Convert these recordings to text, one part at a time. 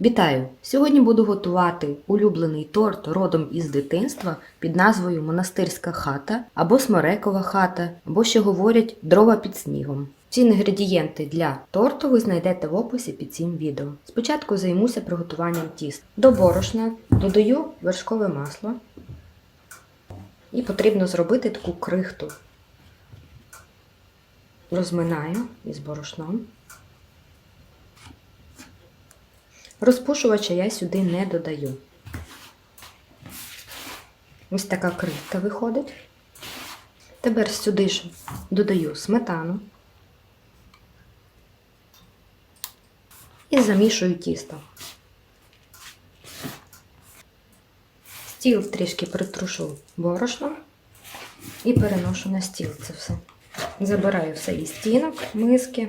Вітаю! Сьогодні буду готувати улюблений торт родом із дитинства під назвою Монастирська хата або Сморекова хата, або ще говорять дрова під снігом. Всі інгредієнти для торту ви знайдете в описі під цим відео. Спочатку займуся приготуванням тіст. До борошна додаю вершкове масло і потрібно зробити таку крихту. Розминаю із борошном. Розпушувача я сюди не додаю. Ось така крихта виходить. Тепер сюди ж додаю сметану і замішую тісто. Стіл трішки притрушу борошном і переношу на стіл це все. Забираю все із стінок, миски.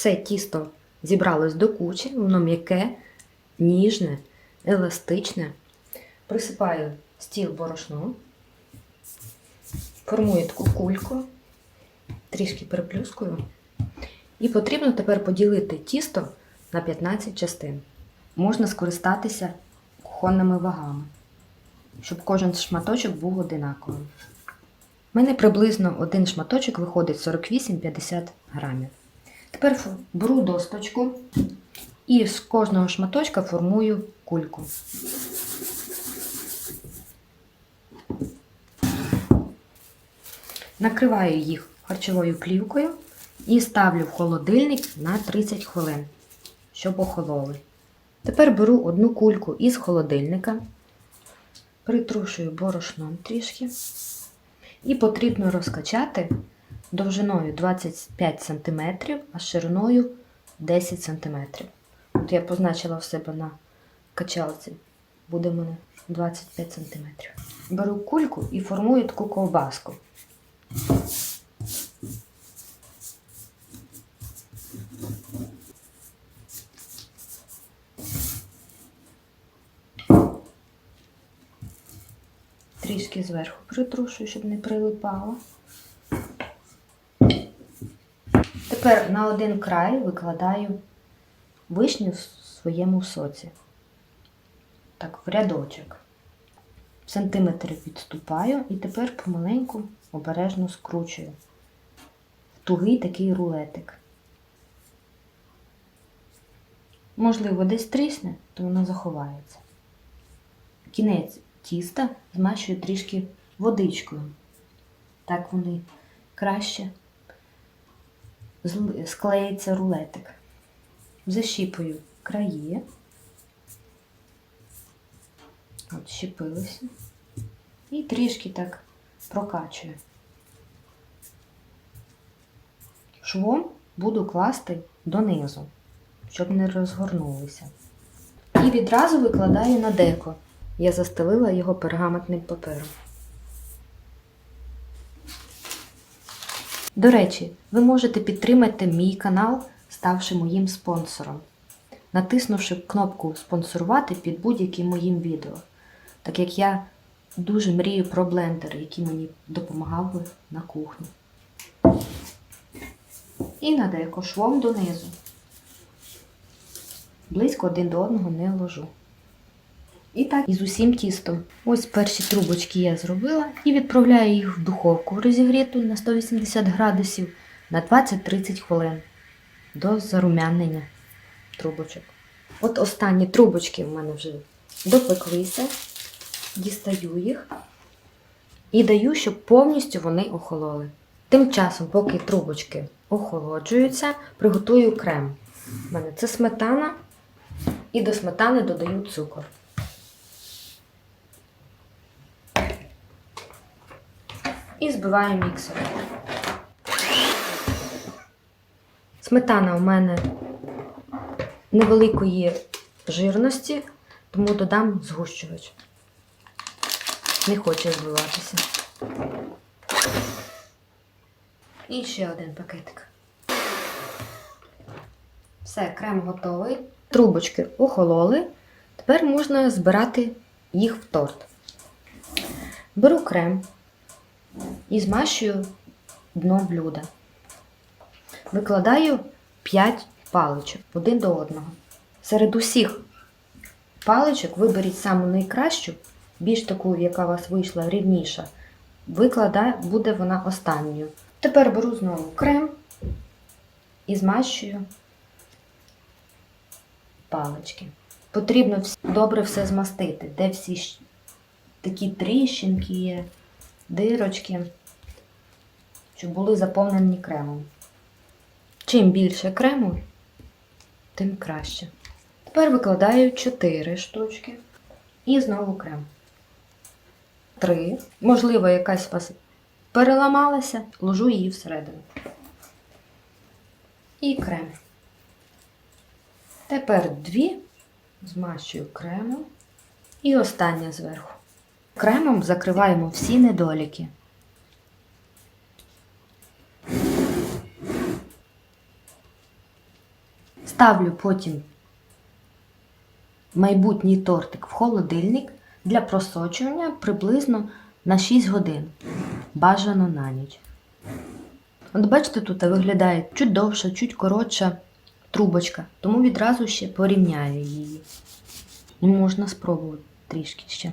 Все тісто зібралось до кучі, воно м'яке, ніжне, еластичне. Присипаю стіл борошном, формую таку кульку, трішки переплюскую. І потрібно тепер поділити тісто на 15 частин. Можна скористатися кухонними вагами, щоб кожен шматочок був одинаковим. У мене приблизно один шматочок виходить 48-50 грамів. Тепер беру досточку і з кожного шматочка формую кульку. Накриваю їх харчовою плівкою і ставлю в холодильник на 30 хвилин, щоб охололи. Тепер беру одну кульку із холодильника, притрушую борошном трішки і потрібно розкачати довжиною 25 см, а шириною 10 см. От я позначила в себе на качалці. Буде в мене 25 см. Беру кульку і формую таку ковбаску. Трішки зверху притрушую, щоб не прилипало. Тепер на один край викладаю вишню в своєму соці. Так, в рядочок. Сантиметр відступаю і тепер помаленьку обережно скручую. В тугий такий рулетик. Можливо, десь трісне, то воно заховається. Кінець тіста змащую трішки водичкою. Так вони краще склеїться рулетик. Защіпую краї. От щепилося. І трішки так прокачую. Швом буду класти донизу, щоб не розгорнулися. І відразу викладаю на деко. Я застелила його пергаментним папером. До речі, ви можете підтримати мій канал, ставши моїм спонсором, натиснувши кнопку спонсорувати під будь-яким моїм відео, так як я дуже мрію про блендер, який мені допомагав би на кухні. І на деко швом донизу. Близько один до одного не ложу. І так із усім тістом. Ось перші трубочки я зробила і відправляю їх в духовку розігріту на 180 градусів на 20-30 хвилин до зарум'янення трубочок. От останні трубочки в мене вже допеклися, дістаю їх і даю, щоб повністю вони охололи. Тим часом, поки трубочки охолоджуються, приготую крем. У мене це сметана, і до сметани додаю цукор. І збиваю міксером. Сметана у мене невеликої жирності, тому додам згущувач. Не хоче збиватися. І ще один пакетик. Все, крем готовий. Трубочки охололи. Тепер можна збирати їх в торт. Беру крем і змащую дно блюда. Викладаю 5 паличок один до одного. Серед усіх паличок виберіть саму найкращу, більш таку, яка у вас вийшла рівніша. Викладаю, буде вона останньою. Тепер беру знову крем і змащую палички. Потрібно добре все змастити, де всі такі тріщинки є, дирочки, щоб були заповнені кремом. Чим більше крему, тим краще. Тепер викладаю 4 штучки і знову крем. 3. Можливо, якась у вас переламалася, ложу її всередину. І крем. Тепер дві змащую кремом і остання зверху. Кремом закриваємо всі недоліки. Ставлю потім майбутній тортик в холодильник для просочування приблизно на 6 годин. Бажано на ніч. От бачите, тут виглядає чуть довша, чуть коротша трубочка, тому відразу ще порівняю її. І можна спробувати трішки ще.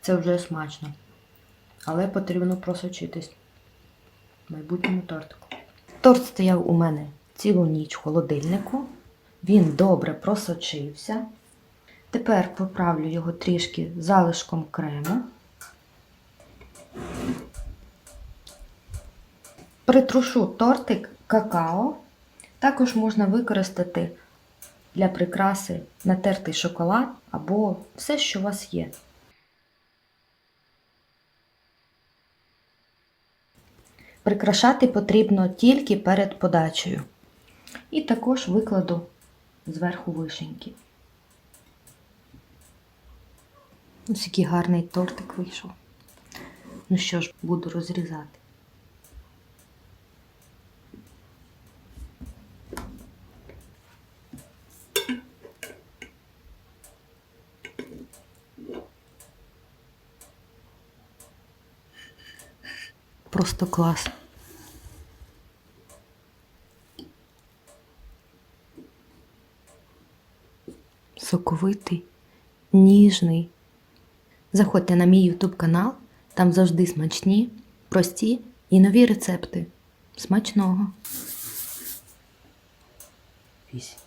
Це вже смачно. Але потрібно просочитись в майбутньому тортику. Торт стояв у мене цілу ніч в холодильнику. Він добре просочився. Тепер поправлю його трішки залишком крему. Притрушу тортик какао. Також можна використати для прикраси натертий шоколад або все, що у вас є. Прикрашати потрібно тільки перед подачею. І також викладу зверху вишеньки. Ось який гарний тортик вийшов. Ну що ж, буду розрізати. Просто клас. Соковитий, ніжний. Заходьте на мій YouTube канал, там завжди смачні, прості і нові рецепти. Смачного! Вісім.